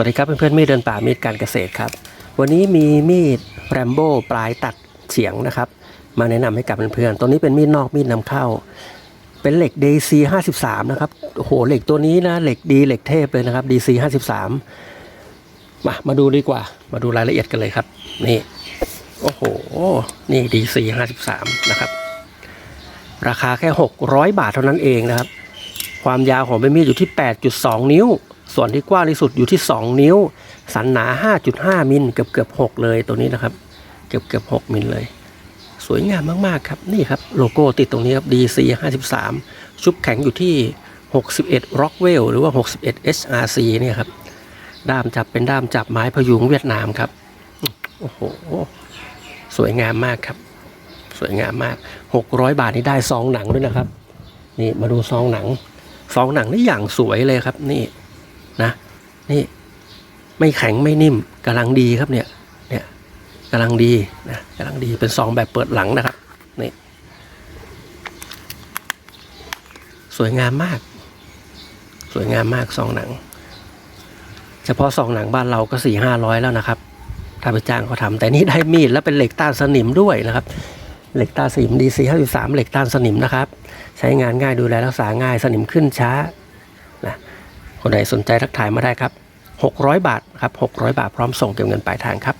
วัสดีครับเพื่อนๆมีดเดินป่ามีดการเกษตรครับ วันนี้มีมีดแรมโบ้ปลายตัดเฉียงนะครับ มาแนะนำให้กับเพื่อนๆตัวนี้เป็นมีดนอกมีดนำเข้า เป็นเหล็ก DC 53นะครับโอ้โหเหล็กตัวนี้นะเหล็กดีเหล็กเทพเลยนะครับ DC 53มามาดูดีกว่า มาดูรายละเอียดกันเลยครับ นี่โอ้โหนี่ DC 53นะครับ ราคาแค่ 600 บาทเท่านั้นเองนะครับ ความยาวของใบมีดอยู่ที่ 8.2 นิ้ว ส่วนที่กว้างที่สุดอยู่ที่ 2 นิ้ว สันหนา 5.5 มิลเกือบเกือบ6เลยตัวนี้นะครับ เกือบเกือบ6มิลเลย สวยงามมากๆครับนี่ครับโลโก้ติดตรงนี้ครับ DC 53 ชุบแข็งอยู่ที่ 61 Rockwell หรือว่า 61 HRC เนี่ยครับด้ามจับเป็นด้ามจับไม้พยุงเวียดนามครับโอ้โหสวยงามมากครับ สวยงามมาก 600 บาทนี่ได้ซองหนังด้วยนะครับ นี่มาดูซองหนังซองหนังนี่อย่างสวยเลยครับนี่ นะนี่ไม่แข็งไม่นิ่มกำลังดีครับเนี่ยเนี่ยกำลังดีนะกำลังดีเป็นซองแบบเปิดหลังนะครับนี่สวยงามมาก สวยงามมากซองหนัง เฉพาะซองหนังบ้านเราก็สี่ห้าร้อยแล้วนะครับถ้าไปจ้างเขาทำแต่นี่ได้มีดแล้วเป็นเหล็กต้านสนิมด้วยนะครับเหล็กต้านสนิม DC 53เหล็กต้านสนิมนะครับ ใช้งานง่ายดูแลรักษาง่ายสนิมขึ้นช้า คนใดสนใจทักทายมาได้ครับ 600 บาทครับ600 บาทพร้อมส่งเก็บเงินปลายทางครับ